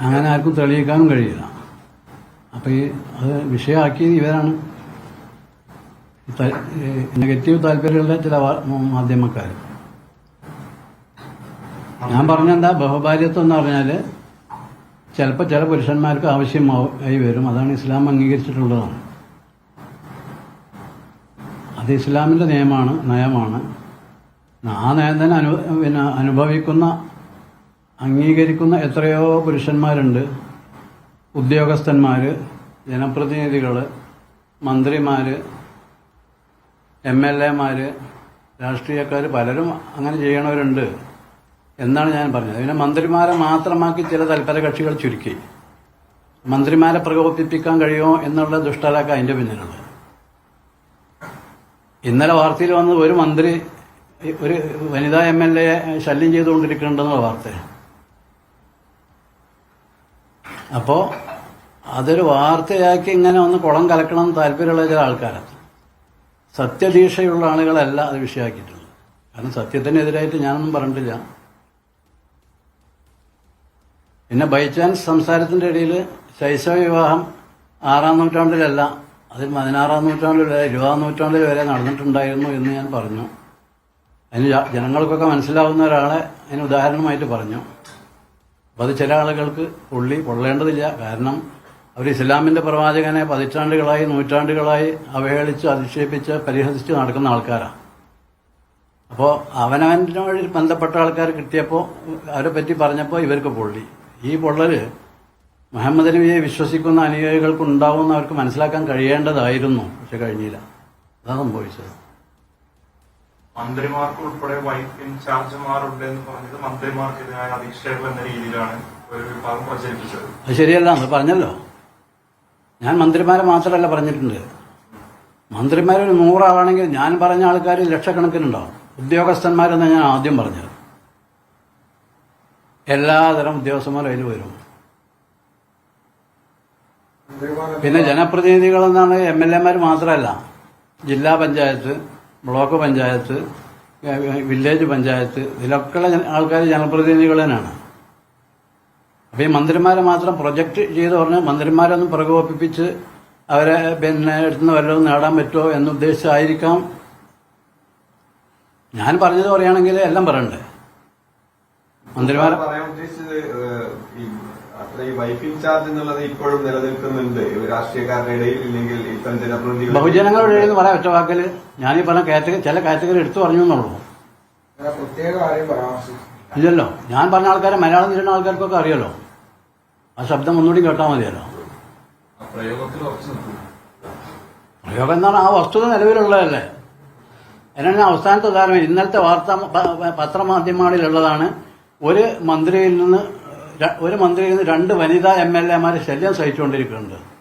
അങ്ങനെ ആർക്കും തെളിയിക്കാനും കഴിയില്ല. അപ്പൊ ഈ അത് വിഷയമാക്കിയത് ഇവരാണ്. നെഗറ്റീവ് താല്പര്യമുള്ള ചില മാധ്യമക്കാർ ഞാൻ പറഞ്ഞെന്താ ബഹുഭാര്യത്വം എന്ന് പറഞ്ഞാൽ ചിലപ്പോൾ ചില പുരുഷന്മാർക്ക് ആവശ്യമായി വരും. അതാണ് ഇസ്ലാം അംഗീകരിച്ചിട്ടുള്ളതാണ്. അത് ഇസ്ലാമിന്റെ നിയമമാണ് നയമാണ്. ആ നയം തന്നെ അനു പിന്നെ അനുഭവിക്കുന്ന അംഗീകരിക്കുന്ന എത്രയോ പുരുഷന്മാരുണ്ട്. ഉദ്യോഗസ്ഥന്മാർ ജനപ്രതിനിധികൾ മന്ത്രിമാർ എം എൽ എമാർ രാഷ്ട്രീയക്കാർ പലരും അങ്ങനെ ചെയ്യണവരുണ്ട് എന്നാണ് ഞാൻ പറഞ്ഞത്. പിന്നെ മന്ത്രിമാരെ മാത്രമാക്കി ചില തൽപര കക്ഷികൾ ചുരുക്കി. മന്ത്രിമാരെ പ്രകോപിപ്പിക്കാൻ കഴിയുമോ എന്നുള്ള ദുഷ്ടലാക്ക അതിന്റെ പിന്നിലുള്ളത് ഇന്നലെ വാർത്തയിൽ വന്നത് ഒരു മന്ത്രി ഒരു വനിതാ എം എൽ എ ശല്യം ചെയ്തുകൊണ്ടിരിക്കുന്നുണ്ടെന്നുള്ള വാർത്ത. അപ്പോ അതൊരു വാർത്തയാക്കി ഇങ്ങനെ ഒന്ന് കുളം കലക്കണം താല്പര്യമുള്ള ചില ആൾക്കാരാണ് സത്യദീക്ഷയുള്ള ആളുകളല്ല അത് വിഷയമാക്കിയിട്ടുള്ളത്. കാരണം സത്യത്തിനെതിരായിട്ട് ഞാനൊന്നും പറഞ്ഞിട്ടില്ല. പിന്നെ ബൈ ചാൻസ് സംസാരത്തിന്റെ ഇടയിൽ ശൈശവ വിവാഹം ആറാം നൂറ്റാണ്ടിലല്ല അതിൽ പതിനാറാം നൂറ്റാണ്ടിൽ വരെ ഇരുപതാം നൂറ്റാണ്ടിൽ വരെ നടന്നിട്ടുണ്ടായിരുന്നു എന്ന് ഞാൻ പറഞ്ഞു. അതിന് ജനങ്ങൾക്കൊക്കെ മനസ്സിലാവുന്ന ഒരാളെ അതിന് ഉദാഹരണമായിട്ട് പറഞ്ഞു. അപ്പം അത് ചില ആളുകൾക്ക് ഉള്ളി കൊള്ളേണ്ടതില്ല കാരണം അവർ ഇസ്ലാമിന്റെ പ്രവാചകനെ പതിറ്റാണ്ടുകളായി നൂറ്റാണ്ടുകളായി അവഹേളിച്ച് അധിക്ഷേപിച്ച് പരിഹസിച്ച് നടക്കുന്ന ആൾക്കാരാണ് അപ്പോൾ അവനവനോട് ബന്ധപ്പെട്ട ആൾക്കാർ കിട്ടിയപ്പോൾ അവരെ പറ്റി പറഞ്ഞപ്പോൾ ഇവർക്ക് പൊള്ളി. ഈ പൊള്ളൽ മുഹമ്മദ് നബിയെ വിശ്വസിക്കുന്ന അനുയായികൾക്ക് ഉണ്ടാവുമെന്ന് അവർക്ക് മനസ്സിലാക്കാൻ കഴിയേണ്ടതായിരുന്നു. പക്ഷെ കഴിഞ്ഞില്ല. അതാ സംഭവിച്ചത്. മന്ത്രിമാർക്ക് ഉൾപ്പെടെ വൈസ് ഇൻചാർജുമാരുണ്ട് എന്ന് പറഞ്ഞത് മന്ത്രിമാർക്കെതിരായ അധിക്ഷേപം എന്ന രീതിയിലാണ് ഒരു വിഭാഗം പ്രചരിപ്പിച്ചത്. ശരിയല്ല എന്ന് പറഞ്ഞല്ലോ. ഞാൻ മന്ത്രിമാരെ മാത്രമല്ല പറഞ്ഞിട്ടുണ്ട്. മന്ത്രിമാരൊരു നൂറാളാണെങ്കിൽ ഞാൻ പറഞ്ഞ ആൾക്കാർ ലക്ഷക്കണക്കിനുണ്ടാവും. ഉദ്യോഗസ്ഥന്മാരെന്ന് ഞാൻ ആദ്യം പറഞ്ഞത്. എല്ലാതരം ഉദ്യോഗസ്ഥന്മാരും അതിൽ വരും. പിന്നെ ജനപ്രതിനിധികളെന്നാണ് എം എൽ എമാർ മാത്രമല്ല ജില്ലാ പഞ്ചായത്ത് ബ്ലോക്ക് പഞ്ചായത്ത് വില്ലേജ് പഞ്ചായത്ത് ഇതിലൊക്കെയുള്ള ആൾക്കാർ ജനപ്രതിനിധികൾ തന്നെയാണ് അപ്പം ഈ മന്ത്രിമാരെ മാത്രം പ്രൊജക്ട് ചെയ്ത് പറഞ്ഞ് മന്ത്രിമാരൊന്നും പ്രകോപിപ്പിച്ച് അവരെ പിന്നെ എടുത്തുനിന്ന് വല്ലതും നേടാൻ പറ്റുമോ എന്നുദ്ദേശിച്ചായിരിക്കാം ഞാൻ പറഞ്ഞത് പറയുകയാണെങ്കിൽ എല്ലാം പറയണ്ടേ? മന്ത്രിമാരെ പറയാൻ ഉദ്ദേശിച്ചത് ഈ വൈഫ് ഇൻചാർജ് എന്നുള്ളത് ഇപ്പോഴും നിലനിൽക്കുന്നുണ്ട്. രാഷ്ട്രീയക്കാരുടെ ഇടയിൽ ഇല്ലെങ്കിൽ ഇത്തരം ജനപ്രതിനിധികൾ ബഹുജനങ്ങളുടെ ഇടയിൽ എന്ന് പറയാം ഒറ്റ വാക്കിൽ ഞാനീ പറഞ്ഞ കാറ്റഗറി ചില കാറ്റഗറി എടുത്തു പറഞ്ഞു എന്നുള്ളൂ. പ്രത്യേക കാര്യം പരാമർശിച്ചു ഇല്ലല്ലോ. ഞാൻ പറഞ്ഞ ആൾക്കാരെ മലയാളം തിരുന്ന ആൾക്കാർക്കൊക്കെ അറിയാലോ. ആ ശബ്ദം ഒന്നുകൂടി കേട്ടാൽ മതിയല്ലോ. പ്രയോഗം എന്താണ് ആ വസ്തുത നിലവിലുള്ളതല്ലേ. എന്നാണ് അവസാനത്തെ ഉദാഹരണം. ഇന്നലത്തെ വാർത്താ പത്രമാധ്യമങ്ങളിലുള്ളതാണ് ഒരു മന്ത്രിയിൽ നിന്ന് ഒരു മന്ത്രിയിൽ നിന്ന് രണ്ട് വനിതാ എം എൽ എമാരെ ശല്യം സഹിച്ചുകൊണ്ടിരിക്കുന്നുണ്ട്.